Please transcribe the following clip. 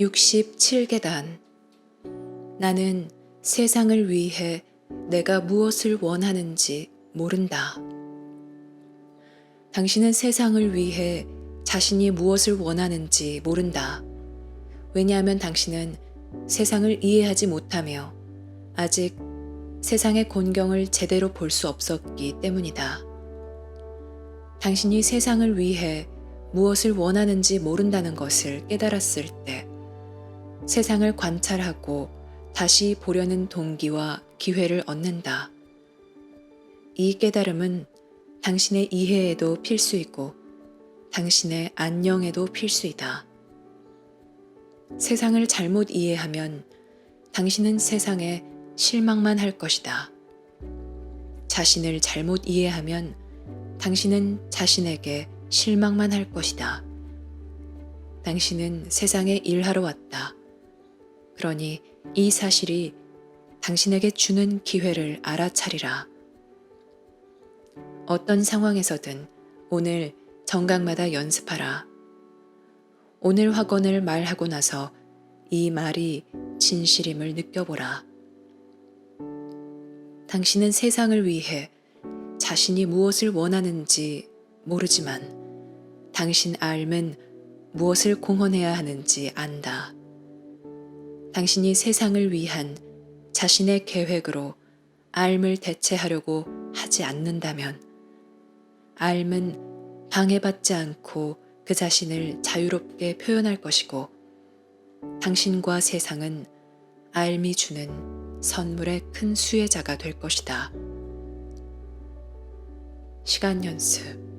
67계단 나는 세상을 위해 내가 무엇을 원하는지 모른다. 당신은 세상을 위해 자신이 무엇을 원하는지 모른다. 왜냐하면 당신은 세상을 이해하지 못하며 아직 세상의 곤경을 제대로 볼 수 없었기 때문이다. 당신이 세상을 위해 무엇을 원하는지 모른다는 것을 깨달았을 때 세상을 관찰하고 다시 보려는 동기와 기회를 얻는다. 이 깨달음은 당신의 이해에도 필수이고 당신의 안녕에도 필수이다. 세상을 잘못 이해하면 당신은 세상에 실망만 할 것이다. 자신을 잘못 이해하면 당신은 자신에게 실망만 할 것이다. 당신은 세상에 일하러 왔다. 그러니 이 사실이 당신에게 주는 기회를 알아차리라. 어떤 상황에서든 오늘 정각마다 연습하라. 오늘 학원을 말하고 나서 이 말이 진실임을 느껴보라. 당신은 세상을 위해 자신이 무엇을 원하는지 모르지만 당신 알면 무엇을 공헌해야 하는지 안다. 당신이 세상을 위한 자신의 계획으로 알을 대체하려고 하지 않는다면 알은 방해받지 않고 그 자신을 자유롭게 표현할 것이고 당신과 세상은 알미 주는 선물의 큰 수혜자가 될 것이다. 시간 연습